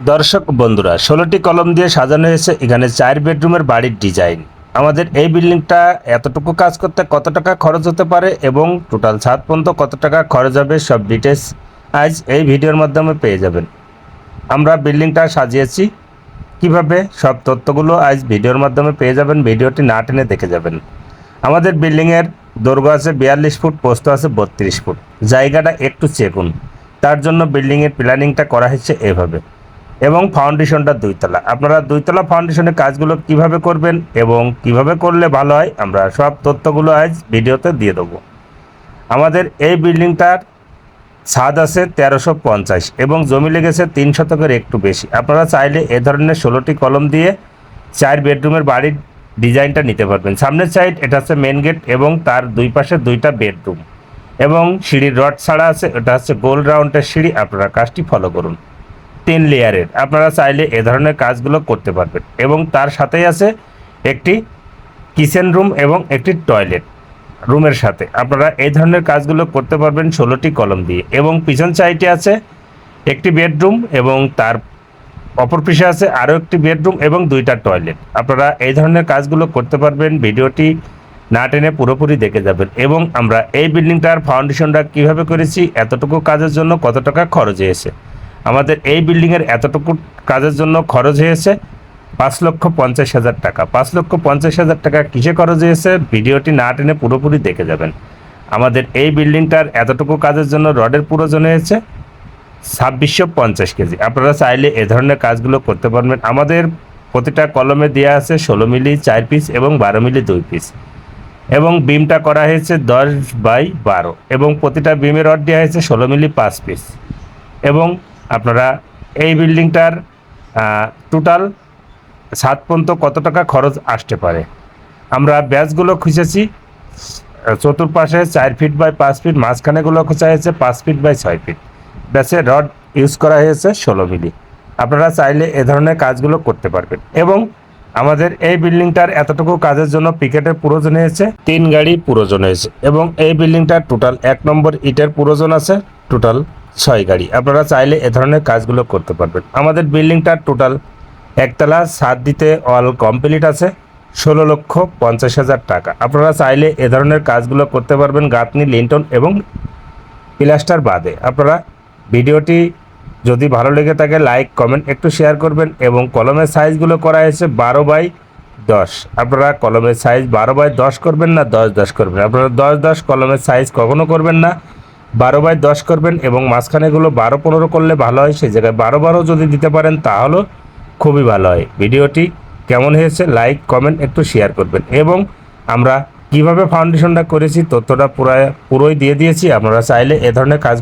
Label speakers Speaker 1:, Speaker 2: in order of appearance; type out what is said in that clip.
Speaker 1: দর্শক বন্ধুরা, ষোলোটি কলম দিয়ে সাজানো হয়েছে এখানে চার বেডরুমের বাড়ির ডিজাইন। আমাদের এই বিল্ডিংটা এতটুকু কাজ করতে কত টাকা খরচ হতে পারে এবং টোটাল ছাদ পর্যন্ত কত টাকা খরচ হবে সব ডিটেলস আজ এই ভিডিওর মাধ্যমে পেয়ে যাবেন। আমরা বিল্ডিংটা সাজিয়েছি। কীভাবে সব তথ্যগুলো আজ ভিডিওর মাধ্যমে পেয়ে যাবেন ভিডিওটি না টেনে দেখে যাবেন। আমাদের বিল্ডিংয়ের দৈর্ঘ্য আছে বিয়াল্লিশ ফুট, পোস্ত আছে বত্রিশ ফুট। জায়গাটা একটু চেকুন তার জন্য বিল্ডিংয়ের প্ল্যানিংটা করা হয়েছে এভাবে। এবং ফাউন্ডেশনটা দুইতলা। আপনারা দুইতলা ফাউন্ডেশনের কাজগুলো কীভাবে করবেন এবং কীভাবে করলে ভালো হয়, আমরা সব তথ্যগুলো আজ ভিডিওতে দিয়ে দেবো। আমাদের এই বিল্ডিংটার ছাদ আছে তেরোশো পঞ্চাশ এবং জমি লেগেছে তিন শতকের একটু বেশি। আপনারা চাইলে এ ধরনের ষোলোটি কলম দিয়ে চার বেডরুমের বাড়ির ডিজাইনটা নিতে পারবেন। সামনের সাইড এটা হচ্ছে মেন গেট এবং তার দুই পাশে দুইটা বেডরুম এবং সিঁড়ির রড ছাড়া আছে এটা হচ্ছে গোল রাউন্ডের সিঁড়ি। আপনারা কাজটি ফলো করুন। তিন লেয়ারের। আপনারা চাইলে এ ধরনের কাজগুলো করতে পারবেন। এবং তার সাথেই আছে একটি কিচেন রুম এবং একটি টয়লেট রুমের সাথে। আপনারা এই ধরনের কাজগুলো করতে পারবেন ষোলোটি কলম দিয়ে। এবং পিছন সাইডে আছে একটি বেডরুম এবং তার অপর পিছে আছে আরও একটি বেডরুম এবং দুইটা টয়লেট। আপনারা এই ধরনের কাজগুলো করতে পারবেন। ভিডিওটি না টেনে পুরোপুরি দেখে যাবেন। এবং আমরা এই বিল্ডিংটার ফাউন্ডেশনটা কীভাবে করেছি, এতটুকু কাজের জন্য কত টাকা খরচ হয়েছে। আমাদের এই বিল্ডিংয়ের এতটুকু কাজের জন্য খরচ হয়েছে পাঁচ লক্ষ পঞ্চাশ হাজার টাকা। পাঁচ লক্ষ পঞ্চাশ হাজার টাকা কিসে খরচ হয়েছে? ভিডিওটি না টেনে পুরোপুরি দেখে যাবেন। আমাদের এই বিল্ডিংটার এতটুকু কাজের জন্য রডের প্রয়োজন হয়েছে ছাব্বিশশো পঞ্চাশ কেজি। আপনারা চাইলে এ ধরনের কাজগুলো করতে পারবেন। আমাদের প্রতিটা কলমে দেওয়া আছে ষোলো মিলি, চার পিস এবং বারো মিলি, দুই পিস। এবং বিমটা করা হয়েছে দশ বাই বারো। এবং প্রতিটা বিমের রড দেওয়া হয়েছে ষোলো মিলি, পাঁচ পিস। এবং আপনারা এই বিল্ডিংটার টোটাল সাত পর্যন্ত কত টাকা খরচ আসতে পারে? আমরা ব্যাচগুলো খুঁজেছি, চতুর্পাশে চার ফিট বাই পাঁচ ফিট মাঝখানেগুলো খোঁচা হয়েছে পাঁচ ফিট বাই ছয় ফিট ব্যাচে রড ইউজ করা হয়েছে ষোলো মিলি আপনারা চাইলে এ ধরনের কাজগুলো করতে পারবেন। এবং আমাদের এই বিল্ডিংটার এতটুকু কাজের জন্য পিকেটের প্রয়োজন হয়েছে, তিন গাড়ি প্রয়োজন হয়েছে। এবং এই বিল্ডিংটার টোটাল এক নম্বর ইটের প্রয়োজন আছে টোটাল ছয় গাড়ি। আপনারা চাইলে এ ধরনের কাজগুলো করতে পারবেন। আমাদের বিল্ডিংটার টোটাল একতলা ছাদ দিতে অল কমপ্লিট আছে, ষোলো লক্ষ পঞ্চাশ হাজার টাকা। আপনারা চাইলে এ ধরনের কাজগুলো করতে পারবেন গাঁথনি, লিন্টন এবং প্লাস্টার বাদে। আপনারা ভিডিওটি যদি ভালো লেগে থাকে, লাইক, কমেন্ট একটু শেয়ার করবেন এবং কলমের সাইজগুলো করা হয়েছে বারো বাই দশ। আপনারা কলমের সাইজ বারো বাই দশ করবেন না, দশ দশ করবেন। আপনারা দশ দশ কলমের সাইজ কখনো করবেন না। বারো বাই দশ করবেন এবং মাঝখানেগুলো বারো পনেরো করলে ভালো হয়, সেই জায়গায় বারো বারো যদি দিতে পারেন তাহলেও খুবই ভালো হয়। ভিডিওটি কেমন হয়েছে লাইক, কমেন্ট একটু শেয়ার করবেন। এবং আমরা কীভাবে ফাউন্ডেশনটা করেছি তথ্যটা পুরো পুরোই দিয়ে দিয়েছি, আপনারা চাইলে এ ধরনের কাজ